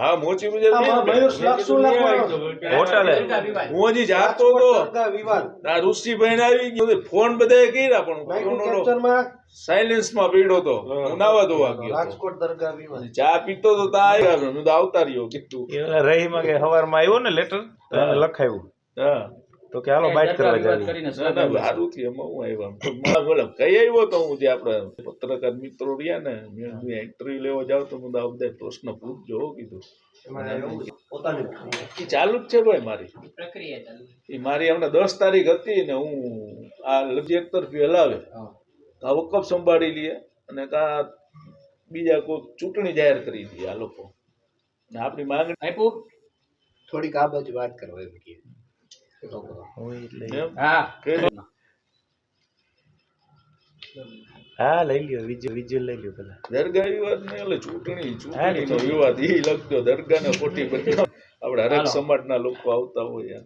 હા મોચી બજાર. મયુર હોટલે. હું હજી જાતો હતો. વિવાદ. આ આવી ગયો ફોન બધાએ કર્યા પણ સાયલેન્સમાં પીડ્યો તો હું. નાવા ધોવા ગયો રાજકોટ દરગાહ વિવાદ. ચા પીતો તો તા આવ્યા હું તો આવતા રહ્યો કીધું રહીમાં કે સવારમાં આવ્યો ને લેટર લખાયું હા. તો કે હાલો બાઇટ કરવા ના સારું થયું એમાં હું આવ્યા મારા બોલા કઈ આવ્યો તો? હું જે આપડે પત્રકાર મિત્રો રહ્યા ને મેં ઇન્ટરવ્યુ લેવા જાવ તો હું બધા પ્રશ્ન પૂછજો હો કીધું. પોતાની ચાલુ જ છે ભાઈ મારી. પ્રક્રિયા ચાલુ છે. એ મારી હમણાં દસ તારીખ હતી ને હું આ લગી એક તરફી હલાવે. આ વકફ સંભાળી લઈએ અને કા બીજા કોઈ ચૂંટણી જાહેર કરી દઈએ આ લોકો. ને આપણી માંગણી આપ્યું થોડીક આ બાજુ વાત કરવા એમ હા લઈ લ્યો વિજય વિજય લઈ લ્યો પેલા દરગાહ વિવાદ ને એટલે ચૂંટણી ચૂંટણી નો વિવાદ એ લગતો દરગાહ ને ખોટી બધી આપડે હરેક સમાજના લોકો આવતા હોય